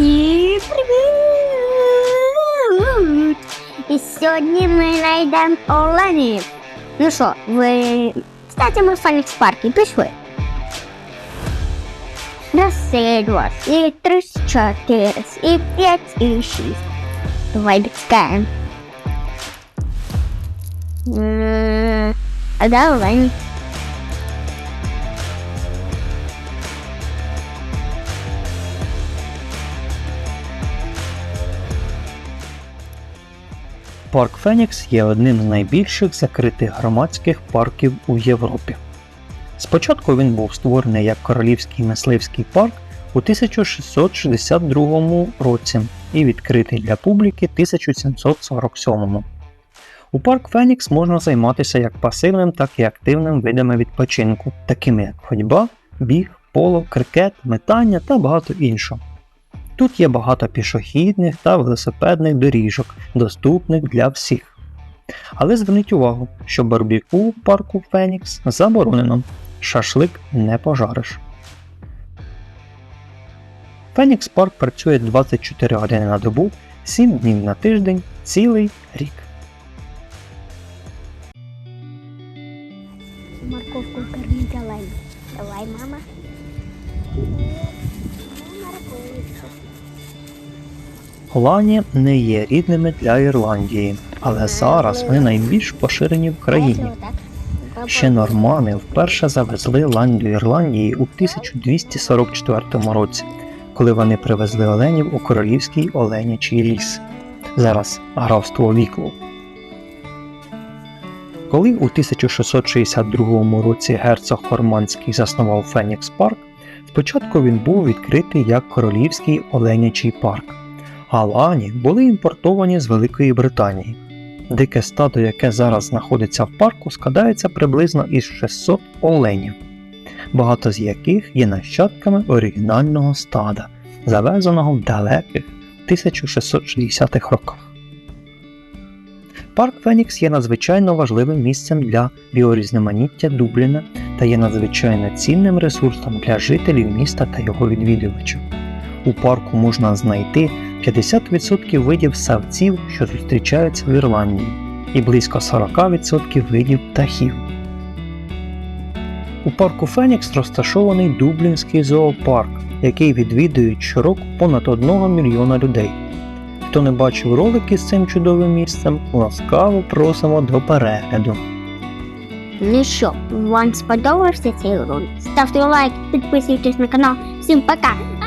Всім привіт! І сьогодні ми знайдемо оленів. Ну що, ви кстати, ми в Фанікс паркі пішли. Раз, і два, і три, чотири, і п'ять, і шість. Давай відскаємо. М, А де олень? Парк Фенікс є одним з найбільших закритих громадських парків у Європі. Спочатку він був створений як Королівський мисливський парк у 1662 році і відкритий для публіки 1747. У парк Фенікс можна займатися як пасивним, так і активним видами відпочинку, такими як ходьба, біг, поло, крикет, метання та багато іншого. Тут є багато пішохідних та велосипедних доріжок, доступних для всіх. Але зверніть увагу, що барбіку у парку Фенікс заборонено, шашлик не пожариш. Фенікс парк працює 24 години на добу, 7 днів на тиждень, цілий рік. Морковку кормить олень. Давай, мама. Лані не є рідними для Ірландії, але зараз вони найбільш поширені в країні. Ще нормани вперше завезли лань до Ірландії у 1244 році, коли вони привезли оленів у королівський оленячий ліс. Зараз графство Віклу. Коли у 1662 році герцог Хорманський заснував Фенікс парк, спочатку він був відкритий як королівський оленячий парк, а лані були імпортовані з Великої Британії. Дике стадо, яке зараз знаходиться в парку, складається приблизно із 600 оленів, багато з яких є нащадками оригінального стада, завезеного в далеких 1660-х роках. Парк Фенікс є надзвичайно важливим місцем для біорізноманіття Дубліна та є надзвичайно цінним ресурсом для жителів міста та його відвідувачів. У парку можна знайти 50% видів савців, що зустрічаються в Ірландії, і близько 40% видів птахів. У парку Фенікс розташований Дублінський зоопарк, який відвідують щороку понад 1 мільйона людей. Хто не бачив ролики з цим чудовим місцем, ласкаво просимо до перегляду. Ну що, вам сподобався цей ролик? Ставте лайк, підписуйтесь на канал. Всім пока!